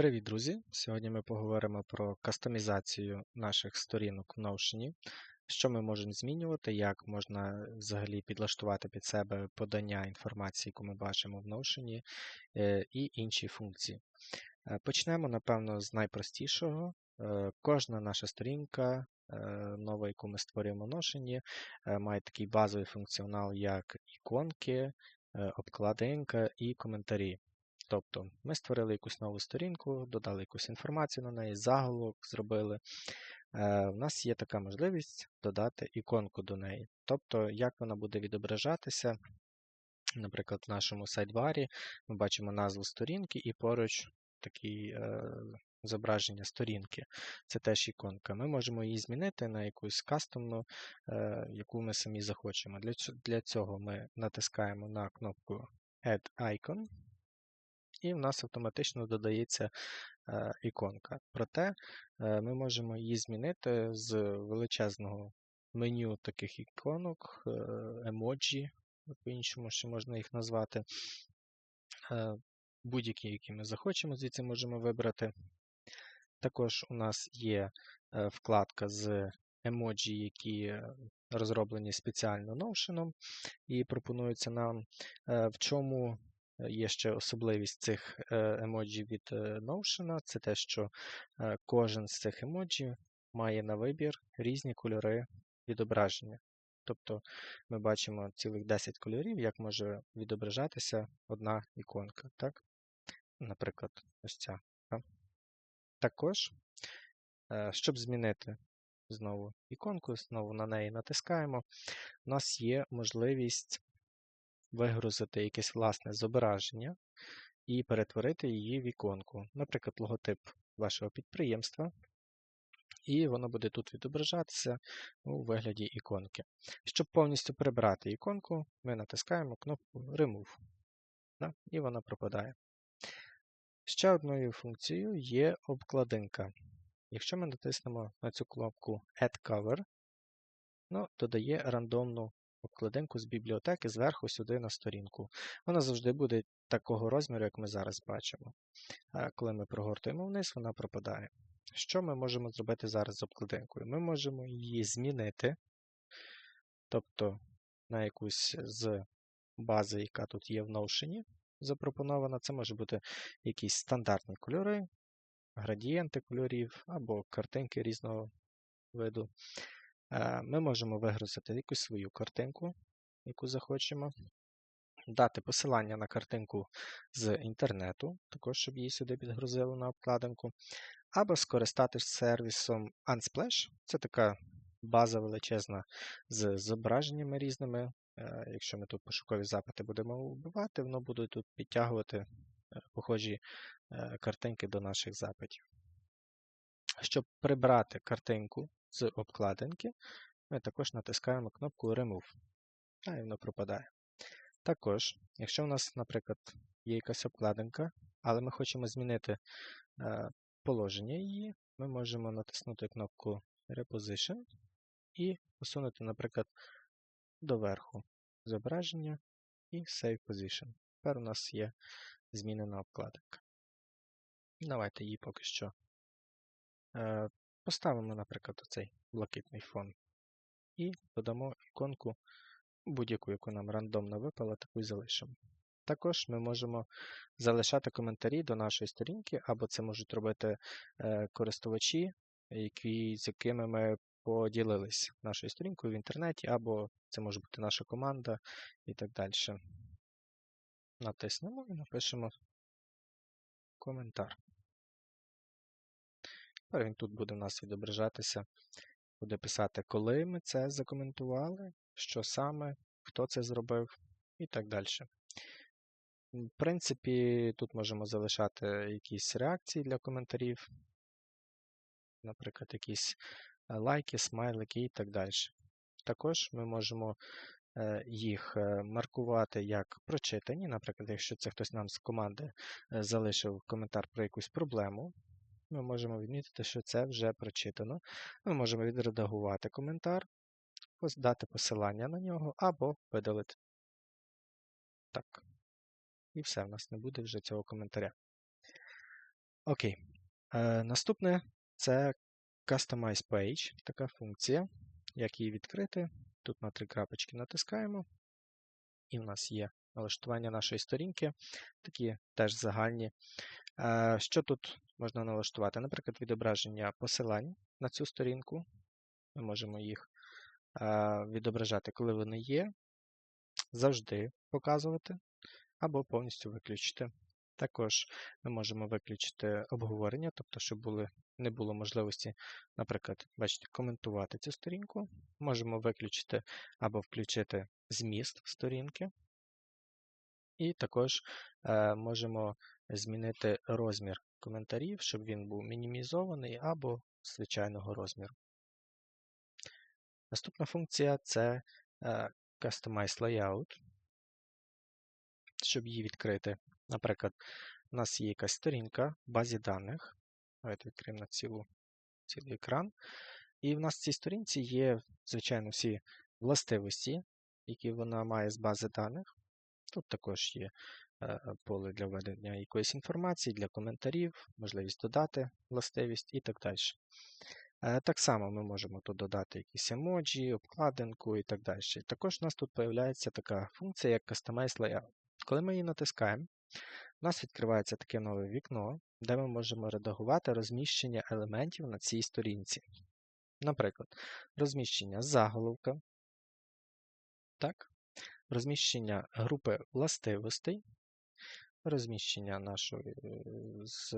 Привіт, друзі! Сьогодні ми поговоримо про кастомізацію наших сторінок в Notion, що ми можемо змінювати, як можна взагалі підлаштувати під себе подання інформації, яку ми бачимо в Notion, е, і інші функції. Е, почнемо, напевно, з найпростішого. Е, кожна наша сторінка, нова, яку ми створюємо в Notion, має такий базовий функціонал, як іконки, обкладинка і коментарі. Тобто ми створили якусь нову сторінку, додали якусь інформацію на неї, заголовок зробили. Е, У нас є така можливість додати іконку до неї. Тобто, як вона буде відображатися, наприклад, в нашому сайдбарі ми бачимо назву сторінки і поруч такі е, зображення сторінки. Це теж іконка. Ми можемо її змінити на якусь кастомну, е, яку ми самі захочемо. Для цього ми натискаємо на кнопку Add Icon і в нас автоматично додається е, іконка. Проте е, ми можемо її змінити з величезного меню таких іконок, е, емоджі, по-іншому ще можна їх назвати. Будь-які, які ми захочемо, звідси можемо вибрати. Також у нас є вкладка з емоджі, які розроблені спеціально Notion і пропонуються нам. В чому Є ще особливість цих е, емоджі від е, Notion, це те, що е, кожен з цих емоджі має на вибір різні кольори відображення. Тобто ми бачимо цілих 10 кольорів, як може відображатися одна іконка. Так? Наприклад, ось ця. Так? Також, щоб змінити знову іконку, знову на неї натискаємо, у нас є можливість вигрузити якесь власне зображення і перетворити її в іконку, наприклад, логотип вашого підприємства. І воно буде тут відображатися у вигляді іконки. Щоб повністю прибрати іконку, ми натискаємо кнопку Remove. І вона пропадає. Ще одною функцією є обкладинка. Якщо ми натиснемо на цю кнопку Add Cover, ну, додає рандомну обкладинку з бібліотеки зверху сюди на сторінку. Вона завжди буде такого розміру, як ми зараз бачимо. А коли ми прогортуємо вниз, вона пропадає. Що ми можемо зробити зараз з обкладинкою? Ми можемо її змінити, тобто на якусь з бази, яка тут є в Notion, запропонована. Це може бути якісь стандартні кольори, градієнти кольорів або картинки різного виду. Е, ми можемо вигрузити якусь свою картинку, яку захочемо, дати посилання на картинку з інтернету, також щоб її сюди підгрузили на обкладинку, або скористатись сервісом Unsplash. Це така база величезна з зображеннями різними. Е, якщо ми тут пошукові запити будемо вбивати, воно буде тут підтягувати е, похожі картинки до наших запитів. Щоб прибрати картинку з обкладинки, ми також натискаємо кнопку Remove, а і воно пропадає. Також, якщо у нас, наприклад, є якась обкладинка, але ми хочемо змінити е, положення її, ми можемо натиснути кнопку Reposition і посунути, наприклад, доверху зображення і Save Position. Тепер у нас є змінена обкладинка. Давайте її поки що е, Поставимо, наприклад, оцей блакитний фон. І додамо іконку, будь-яку, яку нам рандомно випала, таку і залишимо. Також ми можемо залишати коментарі до нашої сторінки, або це можуть робити е, користувачі, які, з якими ми поділились нашою сторінкою в інтернеті, або це може бути наша команда і так далі. Натиснемо і напишемо коментар. Тепер він тут буде у нас відображатися, буде писати, коли ми це закоментували, що саме, хто це зробив і так далі. В принципі, тут можемо залишати якісь реакції для коментарів, наприклад, якісь е, лайки, смайлики і так далі. Також ми можемо е, їх е, маркувати як прочитані. Наприклад, якщо це хтось нам з команди залишив коментар про якусь проблему, ми можемо відмітити, що це вже прочитано. Ми можемо відредагувати коментар, дати посилання на нього або видалити. Так. І все, в нас не буде вже цього коментаря. Окей. Е, наступне це Customize Page, така функція. Як її відкрити? Тут на три крапочки натискаємо, і в нас є налаштування нашої сторінки, такі теж загальні. Е, що тут можна налаштувати? Наприклад, відображення посилань на цю сторінку. Ми можемо їх е, відображати, коли вони є, завжди показувати, або повністю виключити. Також ми можемо виключити обговорення, тобто, щоб були, не було можливості, наприклад, бачите, коментувати цю сторінку. Можемо виключити або включити зміст сторінки. І також е, можемо змінити розмір коментарів, щоб він був мінімізований або звичайного розміру. Наступна функція це е, Customize Layout. Щоб її відкрити, наприклад, у нас є якась сторінка в базі даних. Давайте відкриємо на цілу, цілий екран. І в нас в цій сторінці є, звичайно, всі властивості, які вона має з бази даних. Тут також є е, поле для введення якоїсь інформації, для коментарів, можливість додати властивість і так далі. Е, так само ми можемо тут додати якісь емоджі, обкладинку і так далі. Також у нас тут з'являється така функція, як Customize Layout. Коли ми її натискаємо, у нас відкривається таке нове вікно, де ми можемо редагувати розміщення елементів на цій сторінці. Наприклад, розміщення заголовка, так? Розміщення групи властивостей, розміщення нашої е, з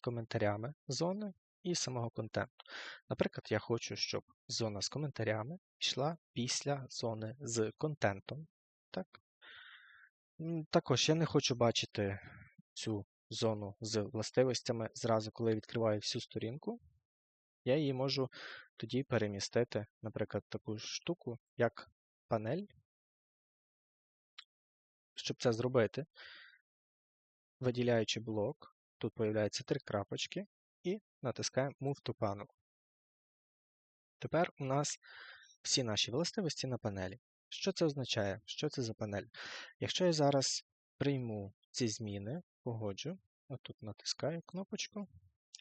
коментарями зони і самого контенту. Наприклад, я хочу, щоб зона з коментарями йшла після зони з контентом. Так? Також я не хочу бачити цю зону з властивостями зразу, коли я відкриваю всю сторінку. Я її можу тоді перемістити, наприклад, таку штуку, як панель. Щоб це зробити, виділяючи блок, тут з'являються три крапочки, і натискаємо Move to Panel. Тепер у нас всі наші властивості на панелі. Що це означає? Що це за панель? Якщо я зараз прийму ці зміни, погоджу, отут натискаю кнопочку,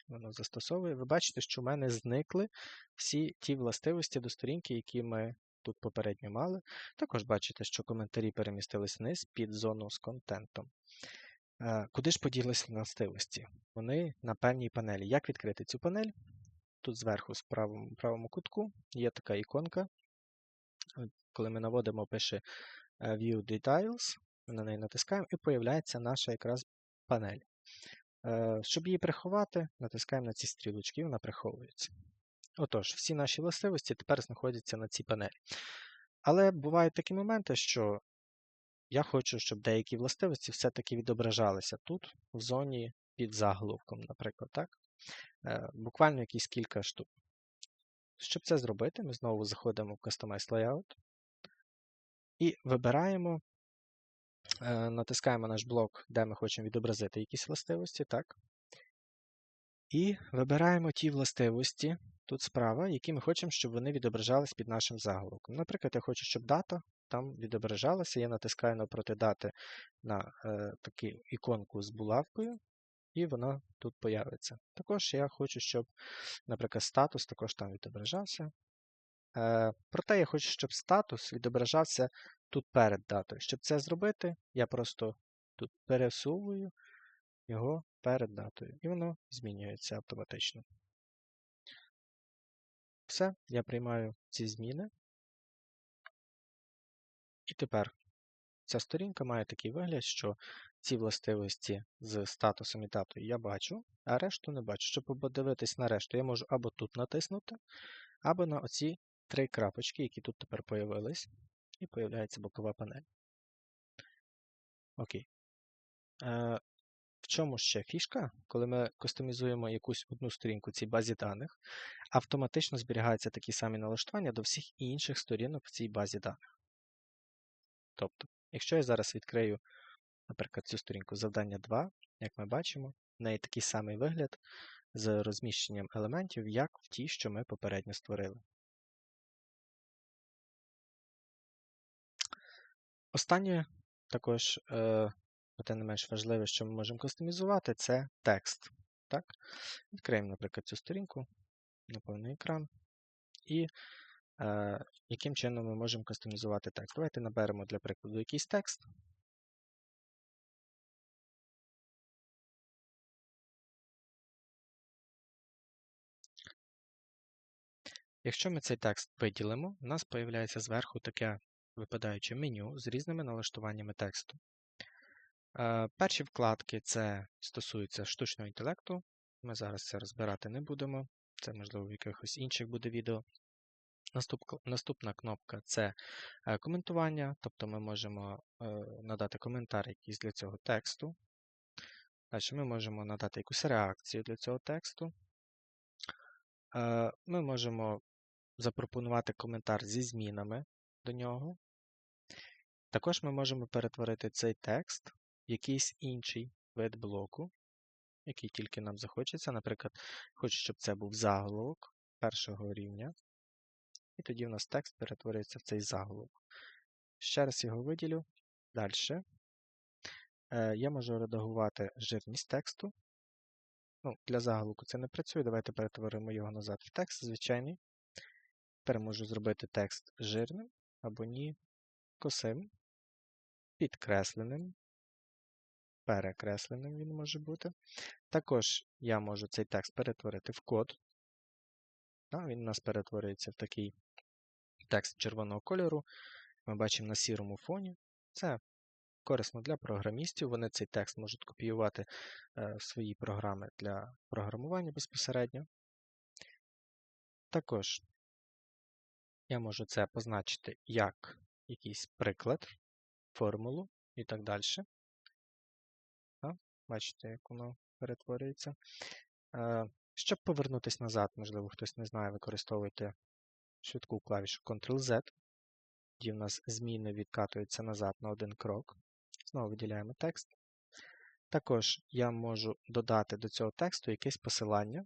воно застосовує, ви бачите, що в мене зникли всі ті властивості до сторінки, які ми тут попередньо мали. Також бачите, що коментарі перемістились вниз під зону з контентом. Е, куди ж поділися властивості? Вони на певній панелі. Як відкрити цю панель? Тут зверху, в правому, правому кутку, є така іконка. Коли ми наводимо, пише е, View Details, на неї натискаємо і появляється наша якраз панель. Е, щоб її приховати, натискаємо на ці стрілочки, і вона приховується. Отож, всі наші властивості тепер знаходяться на цій панелі. Але бувають такі моменти, що я хочу, щоб деякі властивості все-таки відображалися тут, в зоні під заголовком, наприклад. так? Е, буквально якісь кілька штук. Щоб це зробити, ми знову заходимо в Customize Layout і вибираємо, е, натискаємо наш блок, де ми хочемо відобразити якісь властивості. так? І вибираємо ті властивості, тут справа, які ми хочемо, щоб вони відображались під нашим заголовком. Наприклад, я хочу, щоб дата там відображалася. Я натискаю напроти дати на е, таку іконку з булавкою, і вона тут появиться. Також я хочу, щоб, наприклад, статус також там відображався. Е, Проте я хочу, щоб статус відображався тут перед датою. Щоб це зробити, я просто тут пересовую його перед датою, і воно змінюється автоматично. Все, я приймаю ці зміни. І тепер ця сторінка має такий вигляд, що ці властивості з статусом і датою я бачу, а решту не бачу. Щоб подивитись на решту, я можу або тут натиснути, або на оці три крапочки, які тут тепер появились, і появляється бокова панель. Окей. В чому ще фішка? Коли ми кастомізуємо якусь одну сторінку цій базі даних, автоматично зберігаються такі самі налаштування до всіх інших сторінок в цій базі даних. Тобто, якщо я зараз відкрию, наприклад, цю сторінку завдання 2, як ми бачимо, в неї такий самий вигляд з розміщенням елементів, як в тій, що ми попередньо створили. Останнє також, е, проте не менш важливе, що ми можемо кастомізувати, це текст. Так? Відкриємо, наприклад, цю сторінку на повний екран. І е, яким чином ми можемо кастомізувати текст. Давайте наберемо для прикладу якийсь текст. Якщо ми цей текст виділимо, у нас з'являється зверху таке випадаюче меню з різними налаштуваннями тексту. Е, перші вкладки це стосуються штучного інтелекту. Ми зараз це розбирати не будемо. Це, можливо, в якихось інших буде відео. Наступна кнопка це е, коментування, тобто ми можемо е, надати коментар якийсь для цього тексту. Далі ми можемо надати якусь реакцію для цього тексту. Ми можемо запропонувати коментар зі змінами до нього. Також ми можемо перетворити цей текст якийсь інший вид блоку, який тільки нам захочеться. Наприклад, хочу, щоб це був заголовок першого рівня. І тоді в нас текст перетворюється в цей заголовок. Ще раз його виділю. Далі. Е, я можу редагувати жирність тексту. Ну, Для заголовку це не працює. Давайте перетворимо його назад в текст звичайний. Тепер можу зробити текст жирним або ні, косим, підкресленим, перекресленим він може бути. Також я можу цей текст перетворити в код. Він у нас перетворюється в такий текст червоного кольору. Ми бачимо на сірому фоні. Це корисно для програмістів. Вони цей текст можуть копіювати е, в свої програми для програмування безпосередньо. Також я можу це позначити як якийсь приклад, формулу і так далі. Бачите, як воно перетворюється. Е, щоб повернутися назад, можливо, хтось не знає, використовуйте швидку клавішу Ctrl-Z, тоді в нас зміни відкатуються назад на один крок. Знову виділяємо текст. Також я можу додати до цього тексту якесь посилання.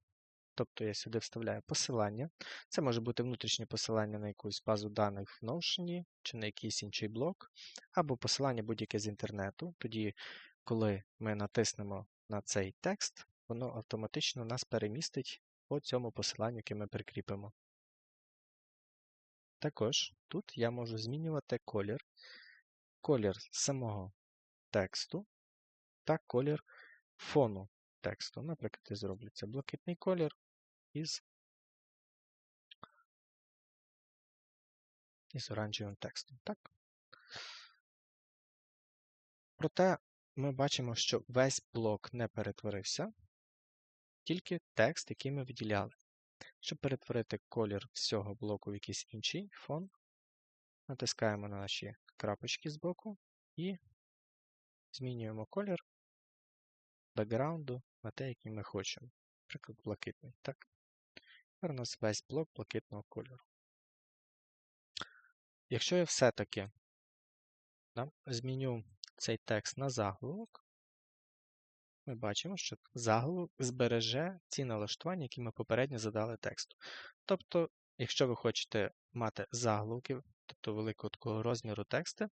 Тобто я сюди вставляю посилання. Це може бути внутрішнє посилання на якусь базу даних в Notion чи на якийсь інший блок, або посилання будь-яке з інтернету. Тоді, коли ми натиснемо на цей текст, воно автоматично нас перемістить по цьому посиланню, яке ми прикріпимо. Також тут я можу змінювати колір, колір самого тексту та колір фону тексту. Наприклад, я зроблю це блакитний колір із із оранжевим текстом. Так? Проте ми бачимо, що весь блок не перетворився, тільки текст, який ми виділяли. Щоб перетворити колір всього блоку в якийсь інший фон, натискаємо на наші крапочки з боку і змінюємо колір бекграунду на те, який ми хочемо. Наприклад, блакитний. Тепер у нас весь блок блакитного кольору. Якщо я все-таки зміню цей текст на заголовок, ми бачимо, що заголовок збереже ці налаштування, які ми попередньо задали тексту. Тобто, якщо ви хочете мати заголовки, тобто великого такого розміру тексту,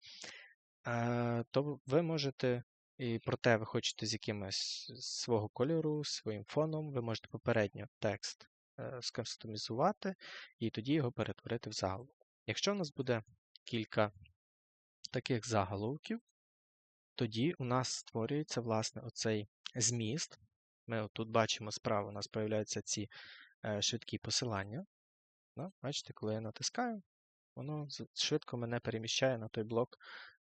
е, то ви можете, і проте ви хочете з якимось свого кольору, своїм фоном, ви можете попередньо текст скастомізувати і тоді його перетворити в заголовок. Якщо у нас буде кілька таких заголовків, тоді у нас створюється власне оцей зміст. Ми тут бачимо справа, у нас з'являються ці е, швидкі посилання. Бачите, коли я натискаю, воно швидко мене переміщає на той блок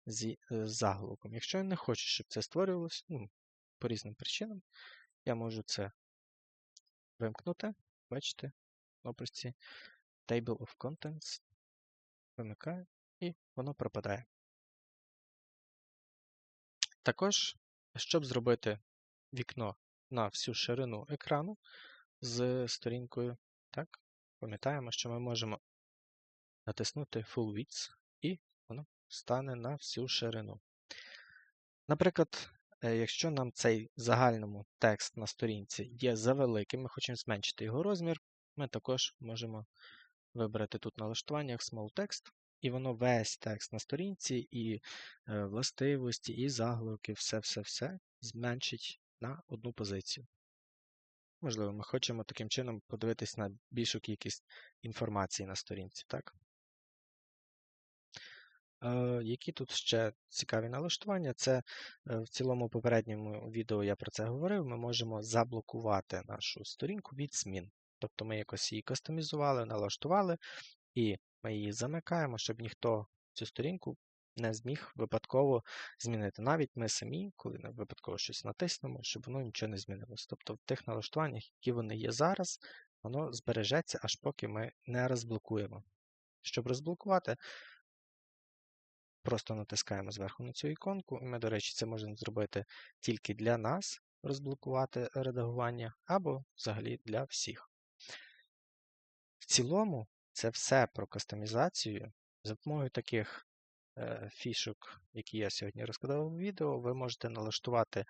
е, з заголовком. Якщо я не хочу, щоб це створювалося, ну, по різним причинам, я можу це вимкнути. Бачите, в описі Table of Contents. Вимикаю, і воно пропадає. Також, щоб зробити вікно на всю ширину екрану з сторінкою, так, пам'ятаємо, що ми можемо натиснути Full Width і воно стане на всю ширину. Наприклад, якщо нам цей загальному текст на сторінці є завеликим, ми хочемо зменшити його розмір, ми також можемо вибрати тут налаштування Small Text і воно весь текст на сторінці, і е, властивості, і заголовки, все-все-все зменшить на одну позицію. Можливо, ми хочемо таким чином подивитись на більшу кількість інформації на сторінці, так? Е, Які тут ще цікаві налаштування? Це е, в цілому попередньому відео я про це говорив. Ми можемо заблокувати нашу сторінку від змін. Тобто ми якось її кастомізували, налаштували, і ми її замикаємо, щоб ніхто цю сторінку не зміг випадково змінити. Навіть ми самі, коли випадково щось натиснемо, щоб воно нічого не змінилось. Тобто в тих налаштуваннях, які вони є зараз, воно збережеться, аж поки ми не розблокуємо. Щоб розблокувати, просто натискаємо зверху на цю іконку, і ми, до речі, це можемо зробити тільки для нас, розблокувати редагування, або взагалі для всіх. В цілому, це все про кастомізацію. За допомогою таких е, фішок, які я сьогодні розказав у відео, ви можете налаштувати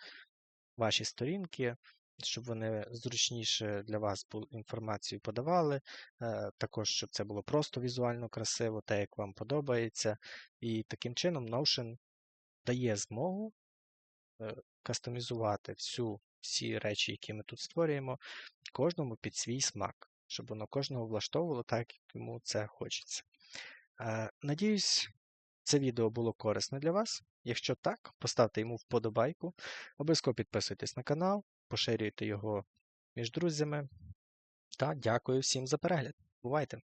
ваші сторінки, щоб вони зручніше для вас інформацію подавали, е, також щоб це було просто візуально красиво, те, як вам подобається. І таким чином Notion дає змогу е, кастомізувати всю, всі речі, які ми тут створюємо, кожному під свій смак, щоб воно кожного влаштовувало так, як йому це хочеться. Е, Надіюсь, це відео було корисне для вас. Якщо так, поставте йому вподобайку, обов'язково підписуйтесь на канал, поширюйте його між друзями. Та дякую всім за перегляд. Бувайте!